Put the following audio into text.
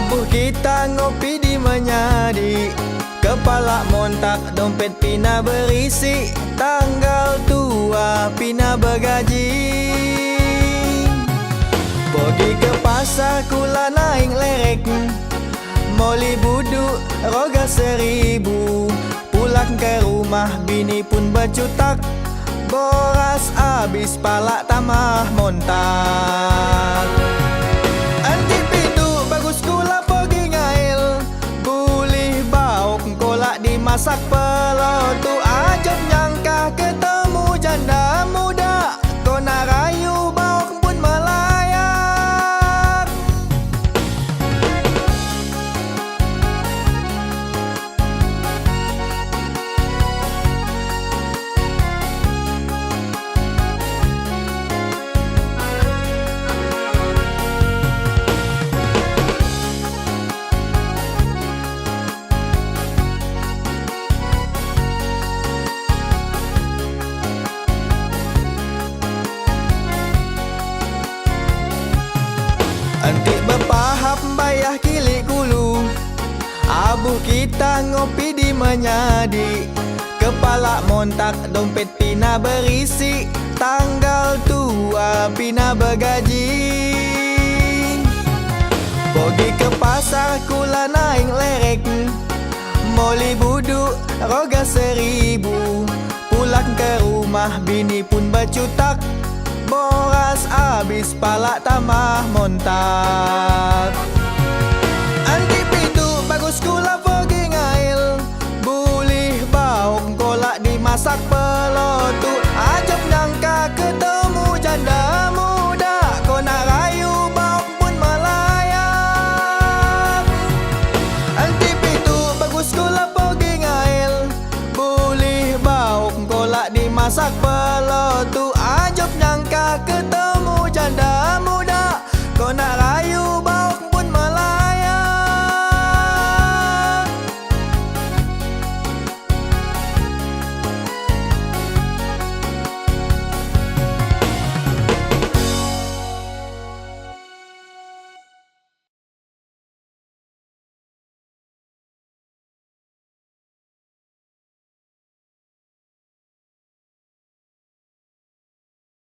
Abuh kita ngopi di menyadi. Kepala montak dompet pina berisi. Tanggal tua pina bergaji. Pergi ke pasar kula naik lerek. Moli buduk roga seribu. Pulang ke rumah bini pun bercutak Boras abis palak tamah masa pelotong kita ngopi di menyadi Kepala montak dompet pina berisi. Tanggal tua pina bergaji. Pergi ke pasar kula naik lerek. Moli buduk roga seribu. Pulang ke rumah bini pun bercutak. Boras abis palak tamah montak masak pelotu Ajak nangka ketemu janda muda Kau nak rayu bau pun melayang. Antip itu bagus kula pergi ngail Boleh bau kau lak dimasak pelotu